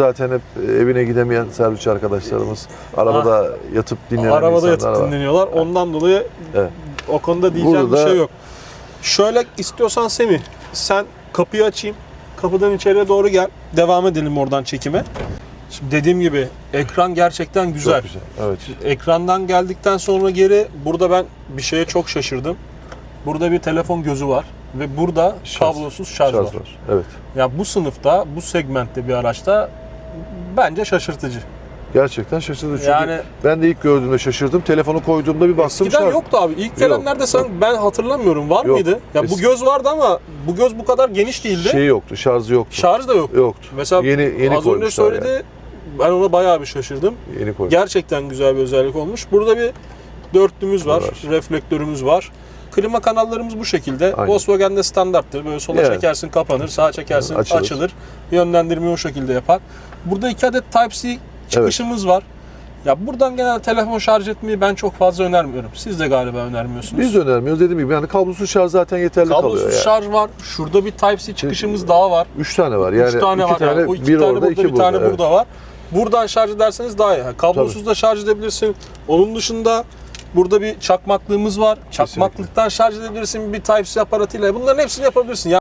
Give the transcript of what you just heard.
Zaten hep evine gidemeyen servis arkadaşlarımız arabada yatıp dinlenen Arabada yatıp var. dinleniyorlar. Ondan dolayı Evet. o konuda diyeceğim Burada- bir şey yok. Şöyle istiyorsan Semih sen kapıyı açayım. Kapıdan içeriye doğru gel. Devam edelim oradan çekime. Şimdi dediğim gibi ekran gerçekten güzel. Çok güzel. Evet. Ekrandan geldikten sonra geri burada ben bir şeye çok şaşırdım. Burada bir telefon gözü var ve burada Şarj. kablosuz şarj, Şarj var. var. Evet. Ya bu sınıfta, bu segmentte bir araçta bence şaşırtıcı. Gerçekten şaşırtıcı çünkü Yani ben de ilk gördüğümde şaşırdım. Telefonu koyduğumda bir baktım Eskiden şarj. yoktu abi. İlk gelenlerde sen ben hatırlamıyorum. Var Yok. mıydı? Ya bu Eski- göz vardı ama bu göz bu kadar geniş değildi. Şey yoktu, şarjı yoktu. Şarj da yok. Yoktu. Mesela Yeni yeni az önce koymuşlar söyledi. yani. Ben ona bayağı bir şaşırdım. Yeni koymuş. Gerçekten güzel bir özellik olmuş. Burada bir dörtlümüz var, Var. reflektörümüz var. Klima kanallarımız bu şekilde. Aynen. Volkswagen'de standarttır. Böyle sola Evet. çekersin kapanır, sağa çekersin Açılır. açılır. Yönlendirmeyi o şekilde yapar. Burada iki adet Type-C çıkışımız var. Ya buradan genelde telefon şarj etmeyi ben çok fazla önermiyorum. Siz de galiba önermiyorsunuz. Biz önermiyoruz dediğim gibi yani kablosuz şarj zaten yeterli kalıyor Kablosuz yani. şarj var. Şurada bir Type-C çıkışımız daha var. Üç tane var yani. Üç tane iki var tane, yani. O iki bir tane orada, burada, iki bir tane burada. burada var. Buradan şarj ederseniz daha iyi. Yani kablosuz da şarj edebilirsin. Onun dışında burada bir çakmaklığımız var. Çakmaklıktan şarj edebilirsin bir Type-C aparatıyla. Bunların hepsini yapabilirsin. Ya